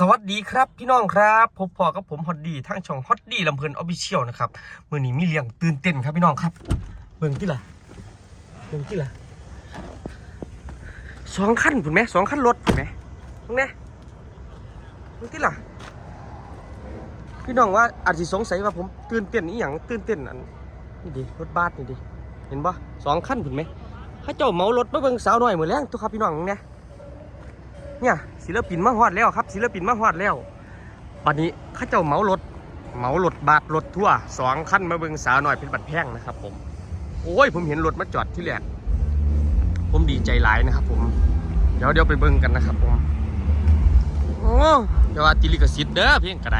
สวัสดีครับพี่น้องครับพบพอกับผมฮอตดีทั้งช่องฮอตดีลำเพลินออฟฟิเชียลนะครับมื่อนี้มีเลี้ยงตื่นเต้นครับพี่น้องครับเบิ่งที่ละเบิ่งที่ละสองขั้นถูกไหมสองขั้นรถถูกไหมตรงนี้เบิ่งที่ละพี่น้องว่าอาจจะสงสัยว่าผมตื่นเต้นอีหยังตื่นเต้นอันนี่ดิรถบัสนี่ดิเห็นปะสองขั้นถูกไหมถ้าเจ้าเหมารถมาเบิ่งสาวหน่อยเหมือนแรงตัวครับพี่น้องเนี่ย เนี่ย ศิลปินมาฮอดแล้วครับ ศิลปินมาฮอดแล้วบัดนี้ข้าเจ้าเหมารถเหมารถบาทรถทั่วสองคันมาเบิงสาวหน่อยเป็นบัดแพงนะครับ ผมโอ้ยผมเห็นรถมาจอดที่แรกผมดีใจหลายนะครับ ผมเดี๋ยวเดี๋ยวไปเบิงกันนะครับ ผมโอ้เดี๋ยวว่าติลิกสิทธิ์เด้อเพียงกระได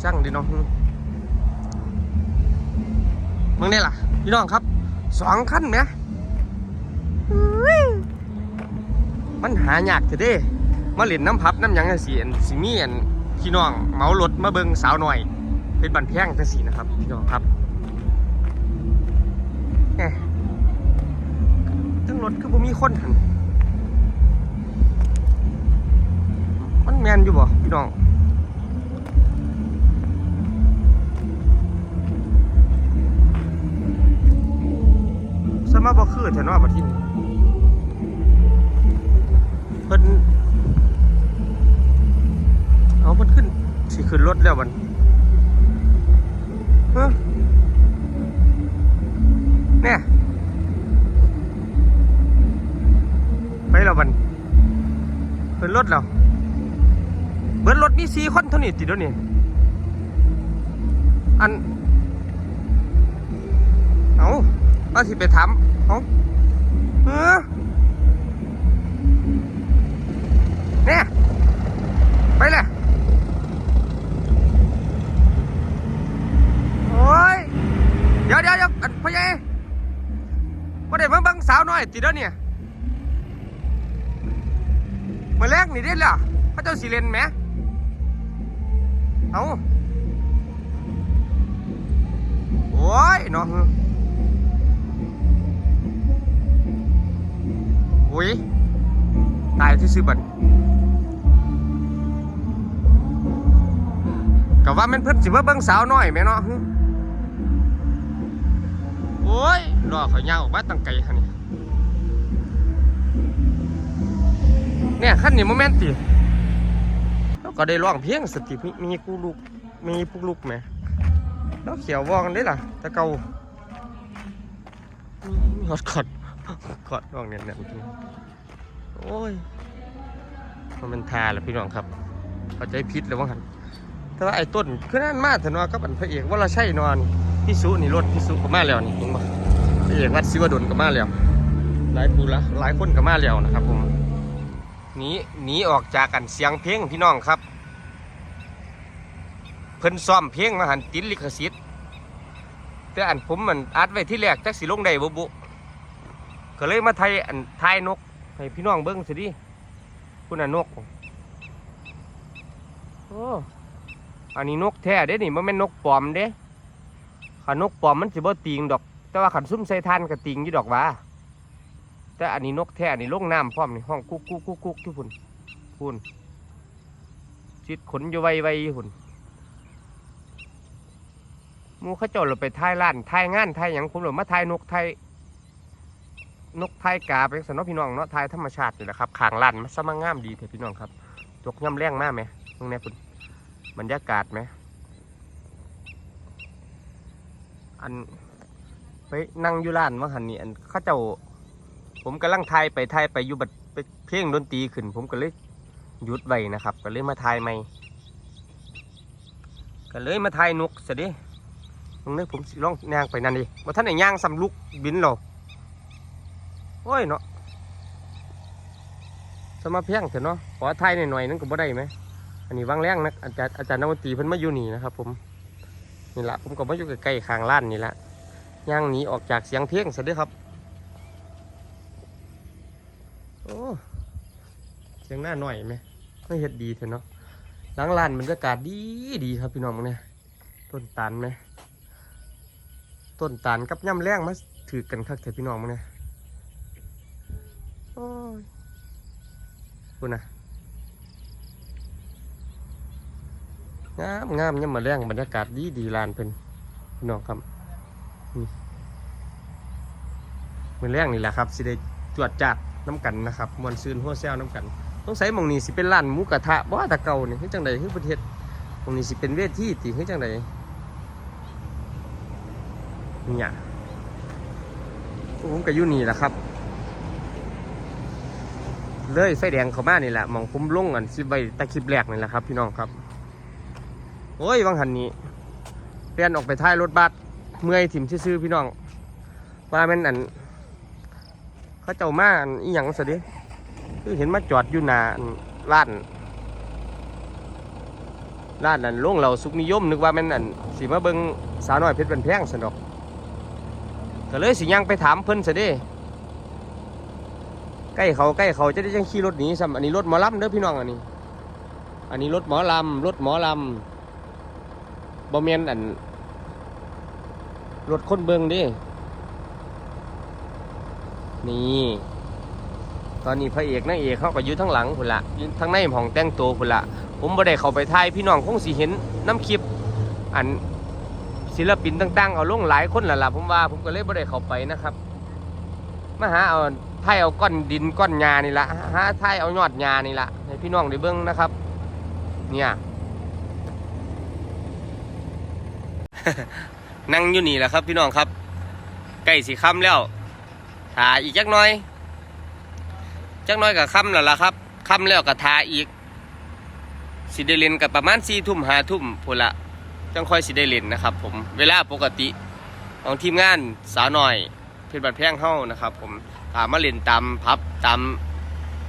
ช่างดีน้องมึงนี่ล่ะพี่น้องครับสองคันไหม มันหายากเถอะเด้มาเล่นน้ำพับน้ำยังสีอันสิมีอันพี่น้องเมารถมาเบิงสาวหน่อย เป็นบันแพงจังซี่นะครับพี่น้องครับแหมทั้งรถคือบ่มีคนหันมันแมนอยู่บ่พี่น้องสมาบ่คือแท้เนาะบัดทีนี้ เพิ่นเอาเพิ่นขึ้นสิขึ้นรถแล้วมันเฮ้อเนี่ยไปแล้วมันเป็นรถแล้วเบิดรถมีสี่คนเท่านี้ติดแล้วนี่อัน เอาว่าสิไปถามเอาเออ เนี่ยไปเลยโอ้ยเดี๋ยวเดี๋ยวเดี๋ยวอันพ่อใหญ่ว่าได้มาเบังสาวหน่อยติดแล้วเนี่ยมาแรกนี่ได้ล่ะพระเจ้าสิเลนไหมเอาโอ้ยเนาะโอ้ยตายที่ซื้อบัตร ว่ามันเพิ่นสิมาเบิ่งสาวน้อยแม่เนาะโอ้ยรอเขาย่างออกมาตั้งไกลคันนี้เนี่ยคันนี้โมเมนต์ติแล้วก็ได้ร้องเพลงสติมีมีกูลูกมีพวกลูกแหมแล้วเขียววองได้ล่ะแตะเกาฮอดกอดกอดร้องเนี่ยเนี่ยโอ้ยมันเป็นทาแหละพี่น้องครับเข้าใจพิษแล้วว่าหัน แต่ว่าไอ้ต้นคือนั่นมาแต่นว่าก็เป็นพระเอกว่าเราใช่นอนพี่สุนี่รถพี่สุก็มาแล้วนี่เห็นปะพระเอกวัดศิวดลก็มาแล้วหลายปูละหลายคนก็มาแล้วนะครับผมหนีหนีออกจากกันเสียงเพลงพี่น้องครับ เพิ่นซ้อมเพลงมาหันติดลิขสิทธิ์แต่อันผมมันอัดไว้ที่แรกจักสิลงได้บ่บุก็เลยมาไทยอันทายนกให้พี่น้องเบิ้งสิดิคุณน่ะนกโอ้ อันนี้นกแท้เด้นี่มันเป็นนกปลอมเด้ขันนกปลอมมันสิบ่ติงดอก แต่ว่าขันซุ่มใส่ทานก็ติงอยู่ดอกว่าแต่อันนี้นกแท้นี่ลงน้ำพร้อมนี่ห้องกุ๊กกุ๊กกุ๊กกุ๊กที่พุ่นพุ่นจิตขนอยู่ไวไวๆพุ่นมูเขาเจ้าเราไปถ่ายร้านถ่ายงานถ่ายหยังผมเรามาถ่ายนกถ่ายนกไทยกาเป็นสนอพี่น้องเนาะไทยธรรมชาตินี่แหละครับขางลั่นมันสมังงามดีเถอะพี่น้องครับตกย่ำแรงมากไหมตรงนี้คุณ บรรยากาศไหม อันไปนั่งอยู่ร้านว่าหันนี่อันเข้าเจ้า ผมกำลังทายไปทายไปอยู่บัดไปเพลงดนตรีขึ้น ผมก็เลยหยุดไว้นะครับ ก็เลยมาทายใหม่ก็เลยมาทายนกซะดิตรงนี้ผมสิลองย่างไปนั่นดิว่าท่านไหนย่างสำลุกบินหรอโอ้ยเนาะสมาเพียงเถอะเนาะขอไทยหน่อยๆนึงก็บ่ได้ไหม อันนี้วางแรงนะอาจารย์อาจารย์นวตรีเพิ่นมาอยู่นี่นะครับ ผมนี่ละผมก็มาอยู่ใกล้ๆข้างล้านนี่ละย่างหนีออกจากเสียงเพลงซะเด้วยครับโอ้เสียงหน้าหน่อยไหมไม่เห็ดดีเถอะเนาะหลังล้านบรรยากาศดีดีครับพี่น้องมึงเนี่ยต้นตาลไหมต้นตาลกับย่ำแรงมาถือกันคักเถอะพี่น้องมึงเนี่ยโอ้ยคุณนะ งามงามยังมาแรงบรรยากาศดีดีลานเพิ่นพี่น้องครับนี่มือแรงนี่แหละครับสิได้จวดจัดน้ำกันนะครับมวนซืนหัวแซวน้ำกันต้องใส่มองนี้สิเป็นร้านหมูกระทะบ่ว่าตะเก่านี่คือจังใดคือประเทศมองนี้สิเป็นเวทีติคือจังใดเนี่ยผมก็อยู่นี่แหละครับ เลยไฟแดงเข้ามานี่แหละหมองผมลงกันสิใบตะคลิปแรกนี่แหละครับ พี่น้องครับ โอ้ยวังหันนี้เลี่ยนออกไปท้ายรถบัสเมื่อยถิ่มซื่อพี่น้องว่าแม่นอันเขาเจ้ามาอันอีหยังสิดิคือเห็นมาจอดอยู่หน้าอันร้านร้านอันโรงเราสุกนิยมนึกว่าแม่นอันสิมาเบิงสาวน้อยเพชรเป็นแพงสนดอกก็เลยสิยังไปถามเพิ่นสิเดิใกล้เขาใกล้เขาจะได้จังขี่รถหนีซ้ำอันนี้รถหมอลำเด้อพี่น้องอันนี้ อันนี้รถหมอลำรถหมอลำ บ่แม่นอันรถคนเบิงดินี่ ตอนนี้พระเอกนางเอกเขาก็อยู่ทั้งหลังพุ่นละอยู่ทั้งในห้องแต่งตัวพุ่นละผมบ่ได้เข้าไปถ่ายพี่น้องคงสิเห็นน้ำคลิป อันศิลปินต่างๆ เอาลงหลายคนแล้วล่ะผมว่าผมก็เลยบ่ได้เข้าไปนะครับมาหาเอาถ่ายเอาก้อนดินก้อนหญ้านี่ละหาถ่ายเอายอดหญ้านี่ละให้พี่น้องได้เบิ่งนะครับ เนี่ย นั่งอยู่นี่แหละครับ พี่น้องครับใกล้สีค่ำแล้วถ่าอีกจักน้อยจักน้อยกับค่ำแล้วล่ะครับค่ำแล้วกับทาอีกสิได้เล่นกับประมาณสี่ทุ่มห้าทุ่มพูละจังค่อยสิได้เล่นนะครับ ผมเวลาปกติของทีมงานสาวหน่อยเพชรบัดแพงเฮ้านะครับ ผมถามมาเล่นตามพับตาม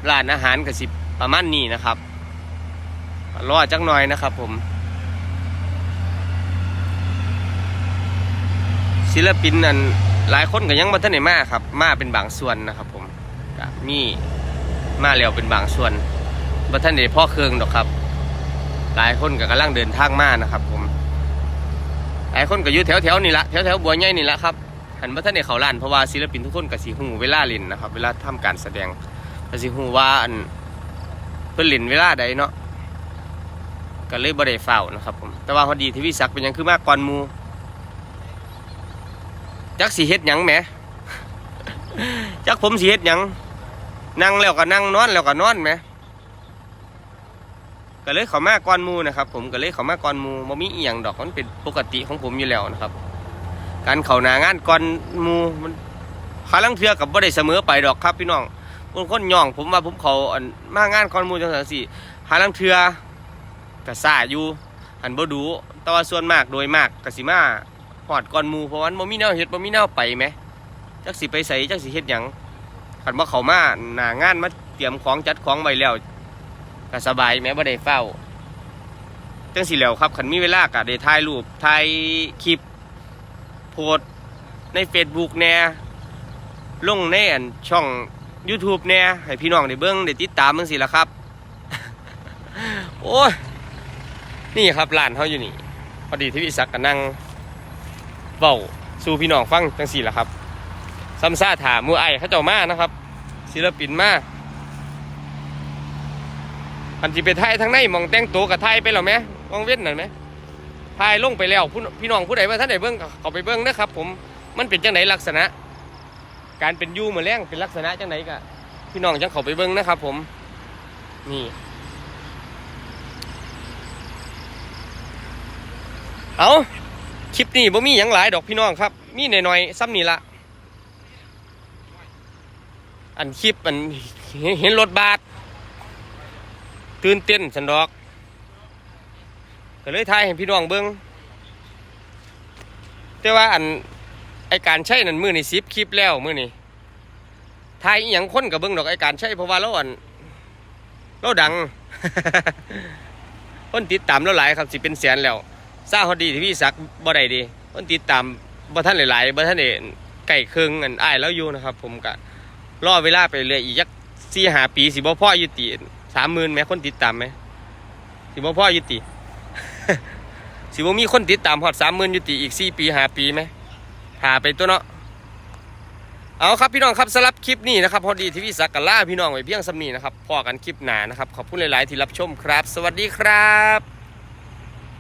ร้านอาหารกับสิประมาณนี้นะครับรอจักหน่อยนะครับ ผม ศิลปินนั่นหลายคนก็ยังมาท่านไหนมาครับ มาเป็นบางส่วนนะครับผมมีมาแล้วเป็นบางส่วนมาท่านไหนพ่อเครืองดอกครับ หลายคนก็กำลังเดินทางมานะครับ ผม หลายคนก็อยู่แถวแถวๆนี่ละแถวแถวๆบัวใหญ่นี่ละครับหันมาท่านไหนเขาล้านเพราะว่าศิลปินทุกคนก็สีหูเวลาเล่นนะครับ เวลาทำการแสดงก็สีหูว่าอันเพิ่นเล่นเวลาใดเนาะก็เลยบ่ได้เฝ้านะครับผมแต่ว่าพอดีทีวิศักดิ์เป็นยังคือมากก่อนมู จักสีเฮ็ดหยังแหมจักผมสีเฮ็ดหยังนั่งแล้วก็นั่งนอนแล้วก็นอนแหมก็เลยเขามาก่อนมูนะครับ ผมก็เลยเขามาก่อนมูบ่มีอีหยังดอกมันเป็นปกติของผมอยู่แล้วนะครับ การเขาหน้างานก่อนมูมันคาลังเทือกับบ่ได้เสมอไปดอกครับ พี่น้องคนคนย่อง ผมว่าผมเขาอันมางานก่อนมูจังซั่นสิหาลังเทือก็ซ่าอยู่หันบ่ดูแต่ว่าส่วนมากโดยมากก็สิมา หอดก่อนมูเพราะว่ามันบ่มีแนวเฮ็ดบ่มีแนวไปแหมจักสิไปไสจักสิเฮ็ดหยังคันว่าเขามาหน้างานมาเตรียมของจัดของไว้แล้วก็สบายแหม้บ่ได้เฝ้าจังสิแล้วครับคันมีเวลาก็ได้ถ่ายรูปถ่ายคลิปโพสใน Facebook แน่ลงในอันช่อง YouTube แน่ให้พี่น้องได้เบิ่งได้ติดตามจังซี่ล่ะครับ โอ้ยนี่ครับร้านเขาอยู่นี่พอดีที่วิศักดิ์ก็นั่ง เบ้าสู่พี่น้องฟังจังสี่ละครับซ้ำซ่าถามมือไอเขาเจ้ามานะครับ ศิลปินมาอันที่ไปไทยทั้งในมองแต่งตัวกับไทยไปแล้วไหมมองเว้นหน่อยไหมไทยลงไปแล้วพี่น้องผู้ใดว่าท่านใดเบิ้งเขาไปเบิ้งนะครับ ผมมันเป็นจังไหนลักษณะ การเป็นยูเหมือนแรงเป็นลักษณะจังไหนกะพี่น้องจังเขาไปเบิ้งนะครับ ผมนี่เอา คลิปนี้บ่มีหยังหลายดอกพี่น้องครับ มีหน่อยๆซ้ำนี่ละอันคลิปอันเห็นรถบาสตื่นเต้นสันดอก ก็เลยถ่ายให้พี่น้องเบิ้งแต่ว่าอันไอการใช้นั่นมือนี่ซิปคลิปแล้วมือนี่ถ่ายอหยังคนกับเบิ้งดอกไอการใช้เพราะว่าเราอันเราดัง คนติดตามเราหลายครับสิเป็นแสนแล้ว ซาฮอดดีที่พี่สักบ่ได้ดีคนติดตามบ่ท่านหลายๆบ่ท่านได้ไก่เครื่องอันอ้ายแล้วอยู่นะครับ ผมก็รอเวลาไปเรื่อยอีกจักสี่หาปีสิบ่พ่อยู่ติสามหมื่นแหมคนติดตามไหมสิบ่พ่อยู่ติสิบ่มีคนติดตามฮอดสามหมื่นยู่ติอีกสี่ปีหาปีไหมหาไปตัวเนาะเอาครับพี่น้องครับสำหรับคลิปนี้นะครับพอดีที่พี่สักดิ์กล่าพี่น้องไว้เพียงสำนีนะครับพอกันคลิปหนานะครับขอบคุณหลาย ๆ ที่รับชมครับ สวัสดีครับ